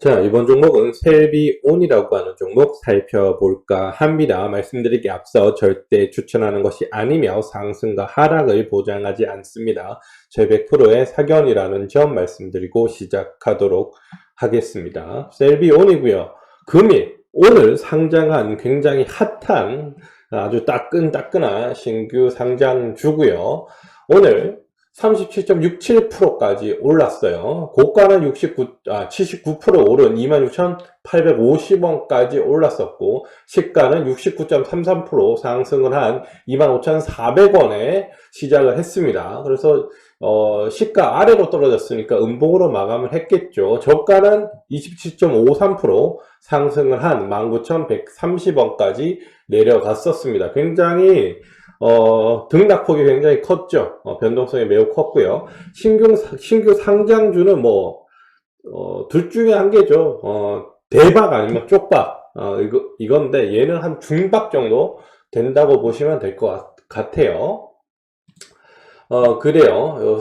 자, 이번 종목은 셀비온이라고 하는 종목 살펴볼까 합니다. 말씀드리기 앞서 절대 추천하는 것이 아니며 상승과 하락을 보장하지 않습니다. 제 100%의 사견이라는 점 말씀드리고 시작하도록 하겠습니다. 셀비온이고요. 금일, 오늘 상장한 굉장히 핫한 아주 따끈따끈한 신규 상장주고요. 오늘 37.67%까지 올랐어요. 고가는 69, 아, 79% 오른 26,850원까지 올랐었고, 시가는 69.33% 상승을 한 25,400원에 시작을 했습니다. 그래서, 어, 시가 아래로 떨어졌으니까 음봉으로 마감을 했겠죠. 저가는 27.53% 상승을 한 19,130원까지 내려갔었습니다. 굉장히 어, 등락폭이 굉장히 컸죠. 어, 변동성이 매우 컸고요. 신규, 신규 상장주는 뭐, 어, 둘 중에 한 개죠. 어, 대박 아니면 쪽박. 어, 이거, 이건데, 얘는 한 중박 정도 된다고 보시면 될 것 같아요. 어, 그래요. 어,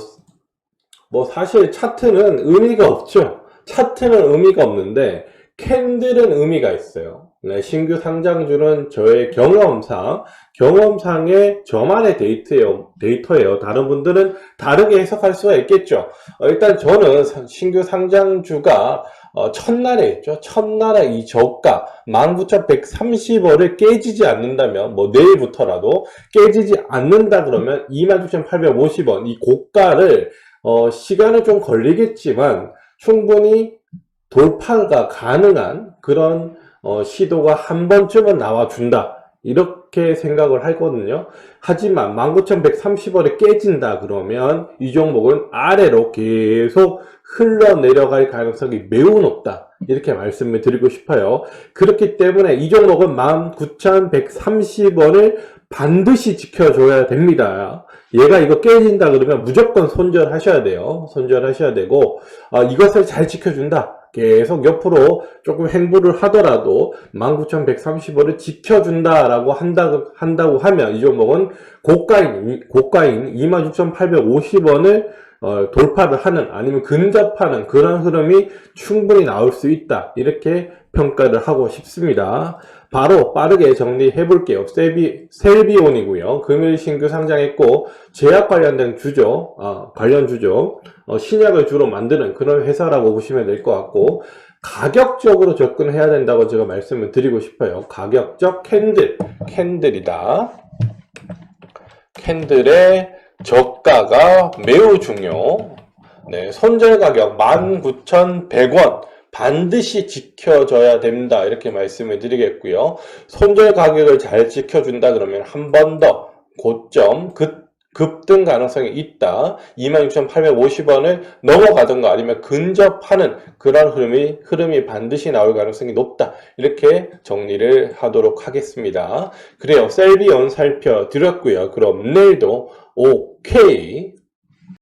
뭐, 사실 차트는 의미가 없죠. 차트는 의미가 없는데, 캔들은 의미가 있어요. 네, 신규 상장주는 저의 경험상, 경험상의 저만의 데이터예요. 데이터예요. 다른 분들은 다르게 해석할 수가 있겠죠. 어, 일단 저는 사- 신규 상장주가 어, 첫날에 있죠. 첫날에 이 저가 19,130원을 깨지지 않는다면, 뭐 내일부터라도 깨지지 않는다 그러면 26,850원 이 고가를 어, 시간은 좀 걸리겠지만 충분히 돌파가 가능한 그런 어, 시도가 한 번쯤은 나와준다. 이렇게 생각을 하거든요. 하지만 19,130원에 깨진다 그러면 이 종목은 아래로 계속 흘러내려갈 가능성이 매우 높다. 이렇게 말씀을 드리고 싶어요. 그렇기 때문에 이 종목은 19,130원을 반드시 지켜줘야 됩니다. 얘가 이거 깨진다 그러면 무조건 손절하셔야 돼요. 손절하셔야 되고, 아, 이것을 잘 지켜준다. 계속 옆으로 조금 행보를 하더라도 19,130원을 지켜준다라고 한다고, 한다고 하면 이 종목은 고가인, 고가인 26,850원을 어, 돌파를 하는 아니면 근접하는 그런 흐름이 충분히 나올 수 있다. 이렇게 평가를 하고 싶습니다. 바로 빠르게 정리해 볼게요. 셀비, 셀비온이고요. 금일 신규 상장했고 제약 관련된 주죠. 어, 관련 주죠. 어, 신약을 주로 만드는 그런 회사라고 보시면 될 것 같고 가격적으로 접근해야 된다고 제가 말씀을 드리고 싶어요. 가격적 캔들, 캔들이다. 캔들의 저가가 매우 중요. 네, 손절 가격 19,100원 반드시 지켜줘야 된다. 이렇게 말씀을 드리겠고요. 손절 가격을 잘 지켜준다 그러면 한 번 더 고점 급, 급등 가능성이 있다. 26,850원을 넘어가든가 아니면 근접하는 그런 흐름이, 흐름이 반드시 나올 가능성이 높다. 이렇게 정리를 하도록 하겠습니다. 그래요. 셀비온 살펴드렸고요. 그럼 내일도 오케이.